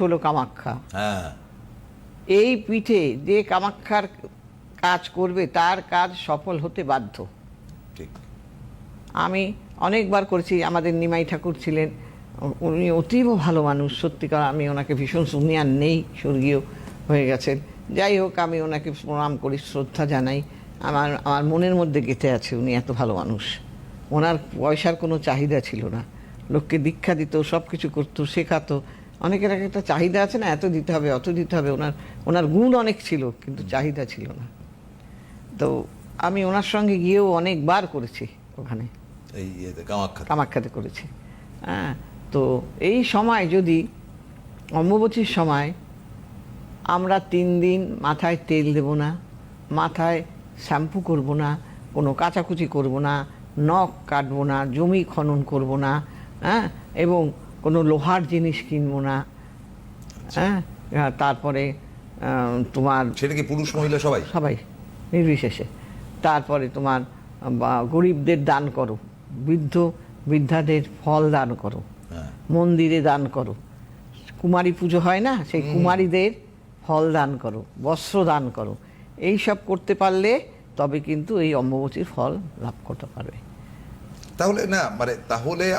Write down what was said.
হলো কামাখ্যা। হ্যাঁ। এই পিঠে যে কামাখ্যার কাজ করবে তার কাজ সফল হতে বাধ্য। ঠিক। আমি অনেকবার করেছি আমাদের নিমাই ঠাকুর ছিলেন উনি অতীব ভালো মানুষ সত্যিকার আমি ওনাকে ভীষণ শুনি আর নেই স্বর্গীয় হয়ে গেছেন। যাই হোক আমি ওনাকে প্রণাম করি শ্রদ্ধা জানাই। আমার আমার মনের মধ্যে গেঁথে আছে উনি এত ভালো মানুষ। ওনার পয়সার কোনো চাহিদা ছিল না। লোককে দীক্ষা দিত সব কিছু করতো শেখাতো অনেকের এক একটা চাহিদা আছে না এত দিতে হবে অত দিতে হবে ওনার ওনার গুণ অনেক ছিল কিন্তু চাহিদা ছিল না। তো আমি ওনার সঙ্গে গিয়েও অনেকবার করেছি ওখানে। এই কামাখ্যাতে। করেছি। হ্যাঁ তো এই সময় যদি অম্বুবচীর সময় আমরা তিন দিন মাথায় তেল দেব না মাথায় শ্যাম্পু করব না কোনো কাচাকুচি করব না নখ কাটবো না জমি খনন করব না হ্যাঁ এবং কোনো লোহার জিনিস কিনবো না। হ্যাঁ? আর তারপরে তোমার সেটা কি পুরুষ মহিলা সবাই? সবাই নির্বিশেষে। তারপরে তোমার গরিবদের দান করো বৃদ্ধ বৃদ্ধাদের ফল দান করো হ্যাঁ। মন্দিরে দান করো। কুমারী পুজো হয় না? সেই কুমারীদের ফল দান করো বস্ত্র দান করো। এই সব করতে পারলে তবে কিন্তু এই অম্বুবচীর ফল লাভ করতে পারবে। তাহলে না মানে তাহলে